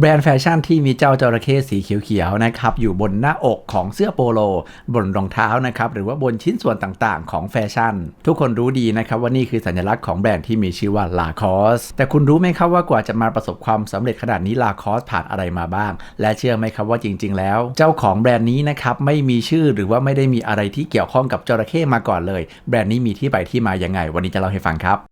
แบรนด์แฟชั่นที่มีเจ้าจระเข้สีเขียวๆนะครับอยู่บนหน้าอกของเสื้อโปโล บนรองเท้านะครับหรือว่าบนชิ้นส่วนต่างๆ ของแฟชั่น ทุกคนรู้ดีนะครับว่านี่คือสัญลักษณ์ของแบรนด์ที่มีชื่อว่าลาคอสแต่คุณรู้ไหมครับว่ากว่าจะมาประสบความสำเร็จขนาดนี้ลาคอสผ่านอะไรมาบ้าง และเชื่อไหมครับว่าจริง ๆ แล้ว เจ้าของแบรนด์นี้นะครับไม่มีชื่อหรือว่าไม่ได้มีอะไรที่เกี่ยวข้องกับจระเข้มาก่อนเลย แบรนด์นี้มีที่ไปที่มายังไง วันนี้จะเล่าให้ฟังครับ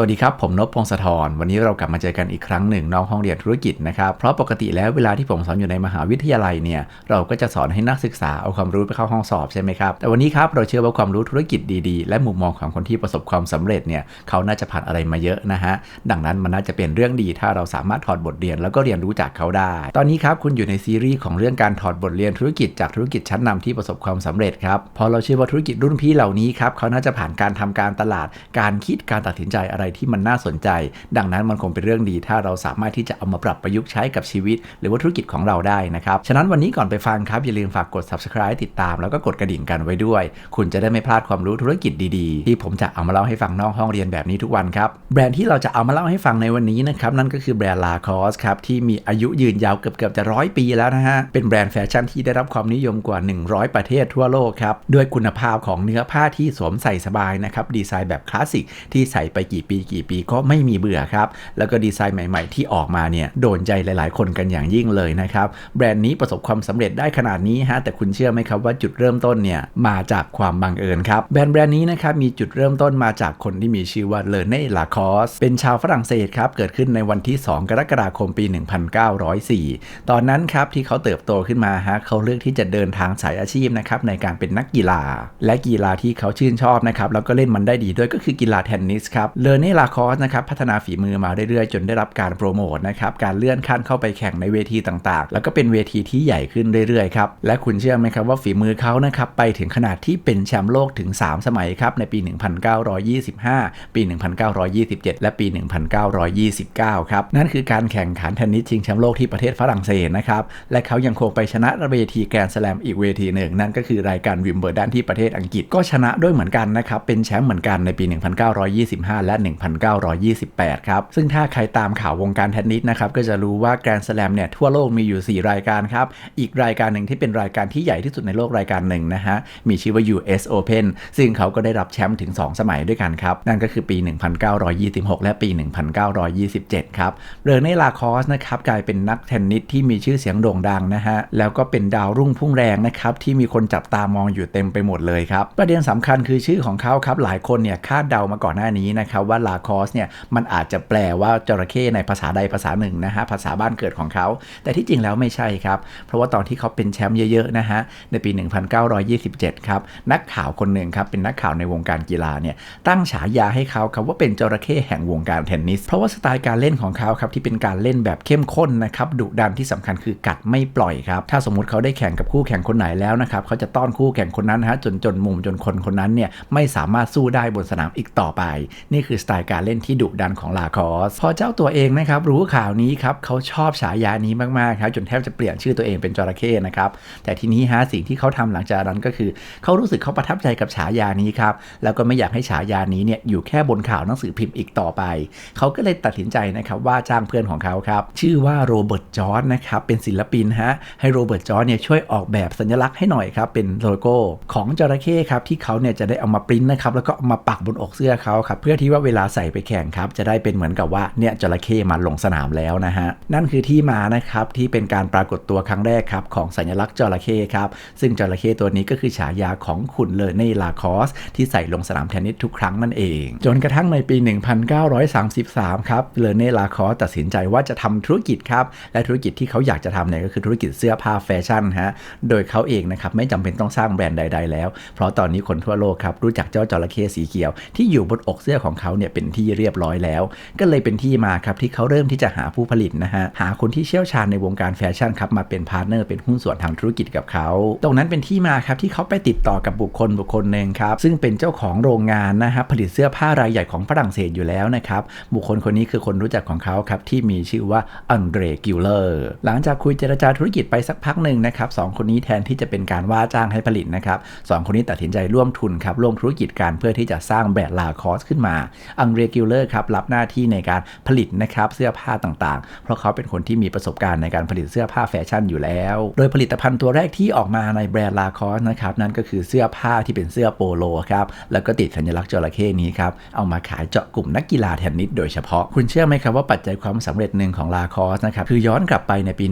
วัสดีครับ ผมนพพงศธร วันนี้เรากลับมาเจอกันอีกครั้งหนึ่งนอกห้องเรียนธุรกิจนะครับ เพราะปกติแล้วเวลาที่ผมสอนอยู่ในมหาวิทยาลัยเนี่ยเราก็จะสอนให้นักศึกษาเอาความรู้ไปเข้าห้องสอบใช่ไหมครับ แต่วันนี้ครับเราเชื่อว่าความรู้ธุรกิจดีๆ และมุมมองของคนที่ประสบความสำเร็จเนี่ยเขาน่าจะผ่านอะไรมาเยอะนะฮะ ดังนั้นมันน่าจะเป็นเรื่องดีถ้าเราสามารถถอดบทเรียนแล้วก็เรียนรู้จากเขาได้ ตอนนี้ครับคุณอยู่ในซีรีส์ของเรื่องการถอดบทเรียนธุรกิจจากธุรกิจชั้นนำที่ประสบความสำเร็จครับพราะเราเชื่อว่าธุรกิจรุ่นพี่เหล่านี้ครับเขาน่าจะผ่านการทำการตลาด การคิดการตัดสินใจอะไรที่มันน่าสนใจ ดังนั้นมันคงเป็นเรื่องดี ถ้าเราสามารถที่จะเอามาปรับประยุกต์ใช้กับชีวิต หรือว่าธุรกิจของเราได้นะครับ ฉะนั้นวันนี้ก่อนไปฟังครับอย่าลืมฝากกด subscribe ติดตามแล้วก็กดกระดิ่งกันไว้ด้วย คุณจะได้ไม่พลาดความรู้ธุรกิจดีๆ ที่ผมจะเอามาเล่าให้ฟังนอกห้องเรียนแบบนี้ทุกวันครับแบรนด์ที่เราจะเอามาเล่าให้ฟังในวันนี้นะครับนั่นก็คือแบรนด์ลาคอสครับที่มีอายุยืนยาวเกือบเกือบจะร้อยปีแล้วนะฮะเป็นแบรนด์แฟชั่นที่ได้รับความนิยมกว่า 100 ประเทศทั่วโลกครับด้วยคุณภาพของเนื้อผ้าที่สวมใส่สบายนะครับดีไซน์แบบคลาสสิกที่ใส่ไปกี่ปีกี่ปีก็ไม่มีเบื่อครับ แล้วก็ดีไซน์ใหม่ ๆ ที่ออกมาเนี่ยโดนใจหลายๆ คนกันอย่างยิ่งเลยนะครับ แบรนด์นี้ประสบความสำเร็จได้ขนาดนี้ฮะแต่คุณเชื่อไหมครับว่าจุดเริ่มต้นเนี่ยมาจากความบังเอิญครับแบรนด์แบรนด์นี้นะครับมีจุดเริ่มต้นมาจากคนที่มีชื่อว่าเลเน่ลาคอสเป็นชาวฝรั่งเศสครับเกิดขึ้นในวันที่ 2 กรกฎาคมปี 1904 ตอนนั้นครับที่เขาเติบโตขึ้นมาฮะเขาเลือกที่จะเดินทางสายอาชีพนะครับในการเป็นนักกีฬา และกีฬาที่เขาชื่นชอบนะครับแล้วก็เล่นมันได้ดีด้วยก็คือกีฬาเทนนิสครับเลเน่ลาคอสนะครับพัฒนาฝีมือมาเรื่อยๆ จนได้รับการโปรโมทนะครับการเลื่อนขั้นเข้าไปแข่งในเวทีต่างๆ แล้วก็เป็นเวทีที่ใหญ่ขึ้นเรื่อยๆครับและคุณเชื่อไหมครับว่าฝีมือเขานะครับไปถึงขนาดที่เป็นแชมป์โลกถึง 3 สมัยครับในปี 1925 ปี 1927 และปี 1929 ครับนั่นคือการแข่งขันเทนนิสชิงแชมป์โลกที่ประเทศฝรั่งเศสนะครับและเขายังคงไปชนะเวทีแกรนด์สแลมอีกเวทีหนึ่ง นั่นก็คือรายการวิมเบิร์ดันที่ประเทศอังกฤษก็ชนะด้วยเหมือนกันนะครับเป็นแชมป์เหมือนกันในปี 1925 และ1928 ครับ ซึ่งถ้าใครตามข่าววงการเทนนิสนะครับก็จะรู้ว่าแกรนด์สแลมเนี่ยทั่วโลกมีอยู่ 4 รายการครับ อีกรายการหนึ่งที่เป็นรายการที่ใหญ่ที่สุดในโลกรายการหนึ่งนะฮะ มีชื่อว่า US Open ซึ่งเขาก็ได้รับแชมป์ถึง 2 สมัยด้วยกันครับ นั่นก็คือปี 1926 และปี 1927 ครับเรเน่ลาคอสนะครับกลายเป็นนักเทนนิสที่มีชื่อเสียงโด่งดังนะฮะแล้วก็เป็นดาวรุ่งพุ่งแรงนะครับที่มีคนจับตามองอยู่เต็มไปหมดเลยครับประเด็นสำคัญคือชื่อของเขาครับหลายคนเนี่ยคาดเดามาก่อนหน้านี้นะครับว่าลาคอสเนี่ยมันอาจจะแปลว่าจระเข้ในภาษาใดภาษาหนึ่งนะฮะภาษาบ้านเกิดของเขา แต่ที่จริงแล้วไม่ใช่ครับ เพราะว่าตอนที่เขาเป็นแชมป์เยอะๆนะฮะในปี 1927 ครับ นักข่าวคนหนึ่งครับเป็นนักข่าวในวงการกีฬาเนี่ยตั้งฉายาให้เขาครับว่าเป็นจระเข้แห่งวงการเทนนิส เพราะว่าสไตล์การเล่นของเขาครับที่เป็นการเล่นแบบเข้มข้นนะครับดุดันที่สำคัญคือกัดไม่ปล่อยครับถ้าสมมุติเขาได้แข่งกับคู่แข่งคนไหนแล้วนะครับเขาจะต้อนคู่แข่งคนนั้นฮะจนจนมุมจนคนคนนั้นเนี่ยไม่สามารถสู้ได้บนสนามอีกต่อไป นี่คือสไตล์การเล่นที่ดุดันของลาคอสพอเจ้าตัวเองนะครับรู้ข่าวนี้ครับเขาชอบฉายานี้มากๆครับจนแทบจะเปลี่ยนชื่อตัวเองเป็นจระเข้นะครับแต่ทีนี้ฮะสิ่งที่เขาทำหลังจากนั้นก็คือ เขารู้สึกเขาประทับใจกับฉายานี้ครับแล้วก็ไม่อยากให้ฉายานี้เนี่ยอยู่แค่บนข่าวหนังสือพิมพ์อีกต่อไป เขาก็เลยตัดสินใจนะครับว่าจ้างเพื่อนของเขาครับชื่อว่าโรเบิร์ตจอร์ดนะครับเป็นศิลปินฮะให้โรเบิร์ตจอร์ดเนี่ยช่วยออกแบบสัญลักษณ์ให้หน่อยครับเป็นโลโก้ของจระเข้ครับที่เขาเนี่ยจะได้เอามาปริ้นนะครับแล้วก็เอามาปักบนอกเสื้อเขาครับเพื่อที่ว่าเวลาใส่ไปแข่งครับ จะได้เป็นเหมือนกับว่าเนี่ยจระเข้มาลงสนามแล้วนะฮะ นั่นคือที่มานะครับที่เป็นการปรากฏตัวครั้งแรกครับของสัญลักษณ์จระเข้ครับ ซึ่งจระเข้ตัวนี้ก็คือฉายาของขุนเลเน่ลาคอส ที่ใส่ลงสนามเทนนิสทุกครั้งนั่นเอง จนกระทั่งในปี 1933 ครับเลเน่ลาคอสตัดสินใจว่าจะทำธุรกิจครับ และธุรกิจที่เขาอยากจะทำเนี่ยก็คือธุรกิจเสื้อผ้าแฟชั่นฮะ โดยเขาเองนะครับไม่จำเป็นต้องสร้างแบรนด์ใด ๆ แล้ว เพราะตอนนี้คนทั่วโลกครับรู้จักเจ้าจระเข้สีเขียวที่อยู่บนอกเสื้อของเขาเนี่ยเป็นที่เรียบร้อยแล้ว ก็เลยเป็นที่มาครับที่เขาเริ่มที่จะหาผู้ผลิตนะฮะหาคนที่เชี่ยวชาญในวงการแฟชั่นครับมาเป็นพาร์ทเนอร์เป็นหุ้นส่วนทางธุรกิจกับเขา ตรงนั้นเป็นที่มาครับที่เขาไปติดต่อกับบุคคลบุคคลหนึ่งครับซึ่งเป็นเจ้าของโรงงานนะครับผลิตเสื้อผ้ารายใหญ่ของฝรั่งเศสอยู่แล้วนะครับบุคคลคนนี้คือคนรู้จักของเขาครับที่มีชื่อว่าอังเดรกิลเลอร์หลังจากคุยเจรจาธุรกิจไปสักพักหนึ่งนะครับสองคนนี้แทนที่จะเป็นการว่าจ้างให้ผลิตนะครับสองคนนี้ตัดสินใจร่วมทุนครับร่วมธุรกิจการเพื่อที่จะสร้างแบรนด์ลาคอสขึ้นมาอังเรกิลเลอร์ครับรับหน้าที่ในการผลิตนะครับเสื้อผ้าต่างๆ เพราะเขาเป็นคนที่มีประสบการณ์ในการผลิตเสื้อผ้าแฟชั่นอยู่แล้ว โดยผลิตภัณฑ์ตัวแรกที่ออกมาในแบรนด์ลาคอสนะครับนั่นก็คือเสื้อผ้าที่เป็นเสื้อโปโลครับแล้วก็ติดสัญลักษณ์จระเข้นี้ครับเอามาขายเจาะกลุ่มนักกีฬาเทนนิสโดยเฉพาะคุณเชื่อไหมครับว่าปัจจัยความสำเร็จหนึ่งของลาคอสนะครับคือย้อนกลับไปในปี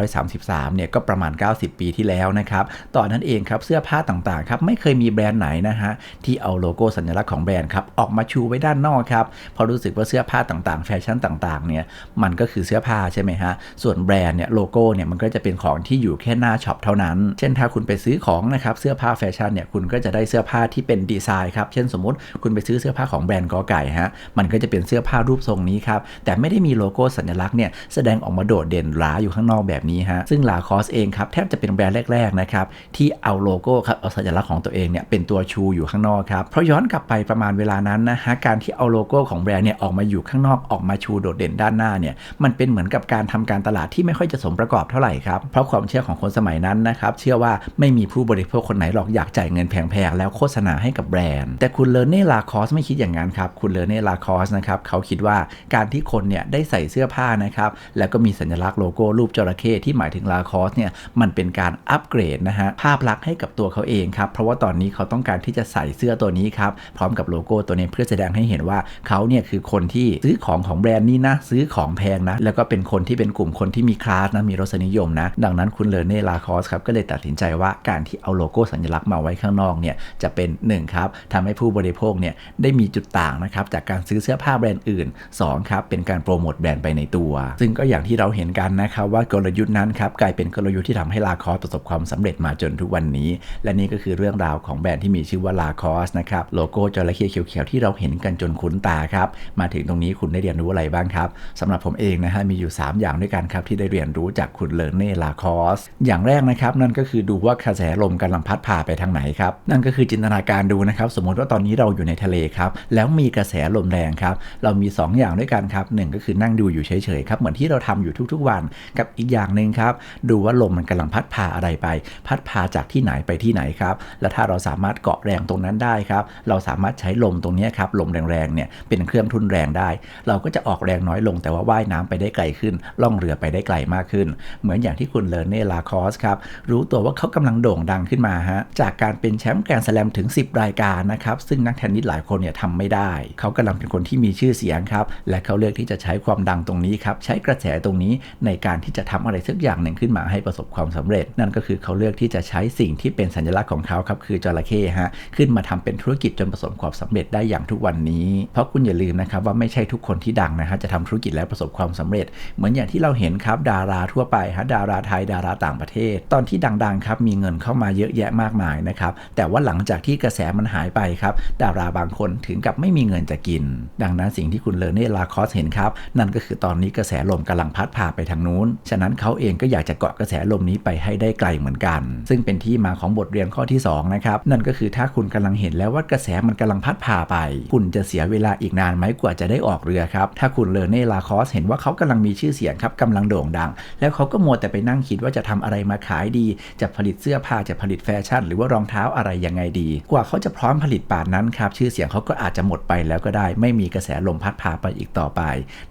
1933 เนี่ยก็ประมาณ 90 ปีที่แล้วนะครับตอนนั้นเองครับเสื้อผ้าต่างๆครับไม่เคยมีแบรนด์ไหนนะฮะที่เอาโลโก้สัญลักษณ์ของแบรนด์ครับออกมาชูไว้ด้านนอกครับเพราะรู้สึกว่าเสื้อผ้าต่างๆ แฟชั่นต่างๆเนี่ยมันก็คือเสื้อผ้าใช่ไหมฮะส่วนแบรนด์เนี่ยโลโก้เนี่ยมันก็จะเป็นของที่อยู่แค่หน้าช็อปเท่านั้น เช่นถ้าคุณไปซื้อของนะครับเสื้อผ้าแฟชั่นเนี่ยคุณก็จะได้เสื้อผ้าที่เป็นดีไซน์ครับเช่นสมมติคุณไปซื้อเสื้อผ้าของแบรนด์กอไก่ฮะมันก็จะเป็นเสื้อผ้ารูปทรงนี้ครับแต่ไม่ได้มีโลโก้สัญลักษณ์เนี่ยแสดงออกมาโดดเด่นหราอยู่ข้างนอกแบบนี้ฮะซึ่งลาคอสเองครับแทบจะเป็นแบรนด์แรกๆนะครับที่เอาโลโก้ครับเอาสัญลักษณ์ของตัวเองเนี่ยเป็นตัวชูอยู่ข้างนอกครับเพราะย้อนกลับไปประมาณเวลานั้นนะฮะกการที่เอาโลโก้ของแบรนด์เนี่ยออกมาอยู่ข้างนอกออกมาชูโดดเด่นด้านหน้าเนี่ยมันเป็นเหมือนกับการทำการตลาดที่ไม่ค่อยจะสมประกอบเท่าไหร่ครับเพราะความเชื่อของคนสมัยนั้นนะครับเชื่อว่าไม่มีผู้บริโภคคนไหนหรอกอยากจ่ายเงินแพงๆแล้วโฆษณาให้กับแบรนด์ แต่คุณเลเน่ลาคอสไม่คิดอย่างนั้นครับคุณเลเน่ลาคอสนะครับเขาคิดว่าการที่คนเนี่ยได้ใส่เสื้อผ้านะครับแล้วก็มีสัญลักษณ์โลโก้รูปจระเข้ที่หมายถึงลาคอสเนี่ยมันเป็นการอัปเกรดนะฮะภาพลักษณ์ให้กับตัวเขาเองครับเพราะว่าตอนนี้เขาต้องการที่จะใส่เสื้อตัวนี้ครับพร้อมกับโลโก้ตัวนี้เพื่อแสดงให้เห็นว่าเขาเนี่ยคือคนที่ซื้อของของแบรนด์นี้นะ ซื้อของแพงนะ แล้วก็เป็นคนที่เป็นกลุ่มคนที่มีคลาสนะมีรสนิยมนะ ดังนั้นคุณเลเน่ลาคอสครับก็เลยตัดสินใจว่าการที่เอาโลโก้สัญลักษณ์มาไว้ข้างนอกเนี่ยจะเป็น1ครับทำให้ผู้บริโภคเนี่ยได้มีจุดต่างนะครับจากการซื้อเสื้อผ้าแบรนด์อื่น2ครับเป็นการโปรโมทแบรนด์ไปในตัว ซึ่งก็อย่างที่เราเห็นกันนะครับว่ากลยุทธ์นั้นครับกลายเป็นกลยุทธ์ที่ทำให้ลาคอสประสบความสำเร็จมาจนทุกวันนี้ และนี่ก็คือเรื่องราวของแบรนด์ที่มีชื่อว่าลาคอสนะครับโลโก้จระเข้เขียวๆที่เราเห็นกันจนคุ้นตาครับ มาถึงตรงนี้คุณได้เรียนรู้อะไรบ้างครับสำหรับผมเองนะฮะมีอยู่ 3 อย่างด้วยกันครับ ที่ได้เรียนรู้จากคุณเลอร์เน่ลาคอสอย่างแรกนะครับ นั่นก็คือดูว่ากระแสลมกำลังพัดพาไปทางไหนครับ นั่นก็คือจินตนาการดูนะครับ สมมติว่าตอนนี้เราอยู่ในทะเลครับแล้วมีกระแสลมแรงครับ เรามี 2 อย่างด้วยกันครับหก็คือนั่งดูอยู่เฉยๆครับเหมือนที่เราทำอยู่ทุกๆวัน กับอีกอย่างหนึ่งครับดูว่าลมมันกำลังพัดพาอะไรไป พัดพาจากที่ไหนไปที่ไหนครับแล้วถ้าเราสามารถเกาะแรงตรงนั้นได้ครับเราสามารถใช้ลมตรงนี้ครับลมแรงๆเนี่ยเป็นเครื่องทุนแรงได้ เราก็จะออกแรงน้อยลง แต่ว่าว่ายน้ำไปได้ไกลขึ้น ล่องเรือไปได้ไกลมากขึ้น เหมือนอย่างที่คุณเลเน่ลาคอสครับรู้ตัวว่าเขากำลังโด่งดังขึ้นมาฮะจากการเป็นแชมป์แกรนด์สแลมถึง 10 รายการนะครับซึ่งนักเทนนิสหลายคนเนี่ยทำไม่ได้ เขากำลังเป็นคนที่มีชื่อเสียงครับและเขาเลือกที่จะใช้ความดังตรงนี้ครับใช้กระแสตรงนี้ในการที่จะทำอะไรสักอย่างหนึ่งขึ้นมาให้ประสบความสำเร็จ นั่นก็คือเขาเลือกที่จะใช้สิ่งที่เป็นสัญลักษณ์ของเขาครับคือจระเข้ฮะขึ้นมาทำเป็นธุรกิจจนประสบความสำเร็จได้อย่างทุกวันนี้ เพราะคุณอย่าลืมนะครับว่าไม่ใช่ทุกคนที่ดังนะฮะจะทำธุรกิจแล้วประสบความสำเร็จ เหมือนอย่างที่เราเห็นครับดาราทั่วไปฮะดาราไทยดาราต่างประเทศ ตอนที่ดังๆครับมีเงินเข้ามาเยอะแยะมากมายนะครับแต่ว่าหลังจากที่กระแสมันหายไปครับดาราบางคนถึงกับไม่มีเงินจะกิน ดังนั้นสิ่งที่คุณเลเน่ลาคอสเห็นครับนั่นก็คือตอนนี้กระแสลมกำลังพัดพาไปทางนู้น ฉะนั้นเขาเองก็อยากจะเกาะกระแสลมนี้ไปให้ได้ไกลเหมือนกัน ซึ่งเป็นที่มาของบทเรียนข้อที่2นะครับนั่นก็คือถ้าคุณกำลังเห็นแล้วว่ากระแสมันกำลังพัดพาไป คุณจะเสียเวลาอีกนานไหมกว่าจะได้ออกเรือครับ ถ้าคุณเลเน่ลาคอสเห็นว่าเขากำลังมีชื่อเสียงครับกำลังโด่งดัง แล้วเขาก็มัวแต่ไปนั่งคิดว่าจะทำอะไรมาขายดี จะผลิตเสื้อผ้าจะผลิตแฟชั่น หรือว่ารองเท้าอะไรยังไงดี กว่าเขาจะพร้อมผลิตป่านนั้นครับชื่อเสียงเขาก็อาจจะหมดไปแล้วก็ได้ ไม่มีกระแสลมพัดพาไปอีกต่อไป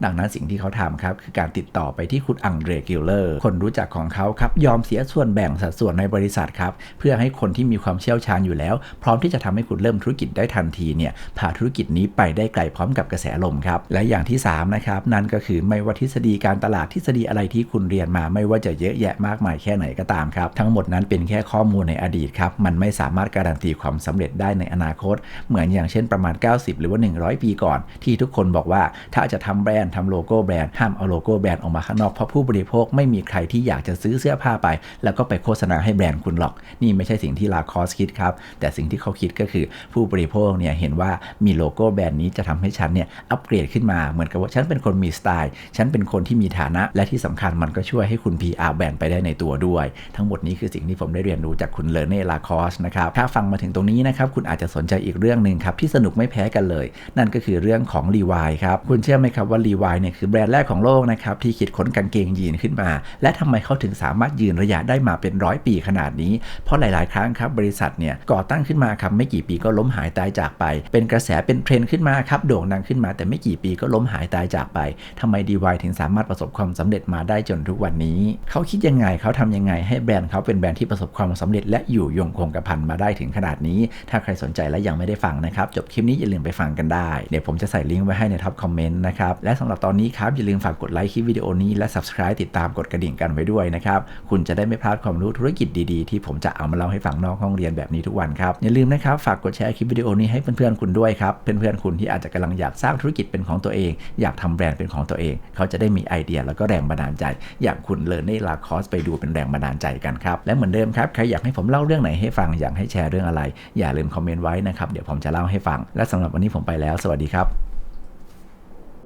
ดังนั้นสิ่งที่เขาทำครับคือการติดต่อไปที่คุณอังเดรกิลเลอร์คนรู้จักของเขาครับยอมเสียส่วนแบ่งสัดส่วนในบริษัทครับเพื่อให้คนที่มีความเชี่ยวชาญอยู่แล้ว พร้อมที่จะทำให้คุณเริ่มธุรกิจได้ทันทีเนี่ยพาธุรกิจนี้ไปได้ไกลพร้อมกับกระแสลมครับ และอย่างที่3นะครับนั่นก็คือไม่ว่าทฤษฎีการตลาดทฤษฎีอะไรที่คุณเรียนมา ไม่ว่าจะเยอะแยะมากมายแค่ไหนก็ตามครับทั้งหมดนั้นเป็นแค่ข้อมูลในอดีตครับมันไม่สามารถการันตีความสำเร็จได้ในอนาคต เหมือนอย่างเช่นประมาณ 90 หรือว่า 100 ปีก่อน ที่ทุกคนบอกว่าถ้าจะทำแบรนด์ทำโลโก้แบรนด์ห้ามเอาโลโก้แบรนด์ออกมาข้างนอกเพราะผู้บริโภคไม่มีใครที่อยากจะซื้อเสื้อผ้าไป แล้วก็ไปโฆษณาให้แบรนด์คุณหรอก นี่ไม่ใช่สิ่งที่ลาคอสคิดครับแต่สิ่งที่เขาคิดก็คือผู้บริโภคเนี่ยเห็นว่ามีโลโก้แบรนด์นี้จะทำให้ฉันเนี่ยอัปเกรดขึ้นมาเหมือนกับว่าฉันเป็นคนมีสไตล์ ฉันเป็นคนที่มีฐานะ และที่สำคัญมันก็ช่วยให้คุณ PR แบรนด์ไปได้ในตัวด้วย ทั้งหมดนี้คือสิ่งที่ผมได้เรียนรู้จากคุณเลเน่ลาคอสนะครับถ้าฟังมาถึงตรงนี้นะครับคุณอาจจะสนใจอีกเรื่องหนึ่งครับที่สนุกไม่แพ้กันเลย นั่นก็คือเรื่องของรีวายครับคุณเชื่อไหมครับว่ารีวายเนี่ยคือแบรนด์แรกของโลกนะครับที่คิดค้นกางเกงยีนขึ้นมา และทำไมเขาถึงสามารถยืนระยะได้มาเป็นร้อยปีขนาดนี้ เพราะหลาย ๆ ครั้งครับบริษัทเนี่ยก่อตั้งขึ้นมาครับไม่กี่ปีก็ล้มหายตายจากไป เป็นกระแสเป็นเทรนด์ขึ้นมาครับโด่งดังขึ้นมาแต่ไม่กี่ปีก็ล้มหายตายจากไปทำไมดีวายถึงสามารถประสบความสำเร็จมาได้จนทุกวันนี้ เขาคิดยังไงเขาทำยังไงให้แบรนด์เขาเป็นแบรนด์ที่ประสบความสำเร็จ และอยู่ยงคงกระพันมาได้ถึงขนาดนี้ ถ้าใครสนใจและยังไม่ได้ฟังนะครับ จบคลิปนี้อย่าลืมไปฟังกันได้ เดี๋ยวผมจะใส่ลิงก์ไว้ให้ในท็อปคอมเมนต์นะครับและสำหรับตอนนี้ครับอย่าลืมฝากกดไลค์คลิปวิดีโอนี้และ subscribe ติดตามกดกระดิ่งกันไว้ด้วยนะครับคุณจะได้ไม่พลาดความรู้ธุรกิจดีๆ ที่ผมจะเอามาเล่าให้ฟังนอกห้องเรียนแบบนี้ทุกวันครับอย่าลืมนะครับฝากกดแชร์คลิปวิดีโอนี้ให้เพื่อนๆคุณด้วยครับเพื่อนๆคุณที่อาจจะกำลังอยากสร้างธุรกิจเป็นของตัวเอง อยากทำแบรนด์เป็นของตัวเอง เขาจะได้มีไอเดียแล้วก็แรงบันดาลใจ อย่างคุณเลอเน่ลาคอสไปดูเป็นแรงบันดาลใจกันครับ และเหมือนเดิมครับ ใครอยากให้ผมเล่าเรื่องไหนให้ฟัง อยากให้แชร์เรื่องอะไร อย่าลืมคอมเมนต์ไว้นะครับ เดี๋ยวผมจะเล่าให้ฟัง และสำหรับวันนี้ผมไปแล้ว สวัสดีครับ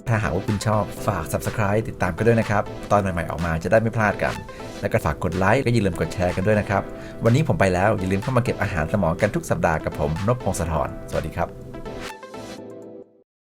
ถ้าหากว่าคุณชอบฝาก subscribe ติดตามกันด้วยนะครับ ตอนใหม่ๆออกมาจะได้ไม่พลาดกัน แล้วก็ฝากกดไลค์และอย่าลืมกดแชร์กันด้วยนะครับ วันนี้ผมไปแล้วอย่าลืมเข้ามาเก็บอาหารสมองกันทุกสัปดาห์กับผมนพพงศธรสวัสดีครับ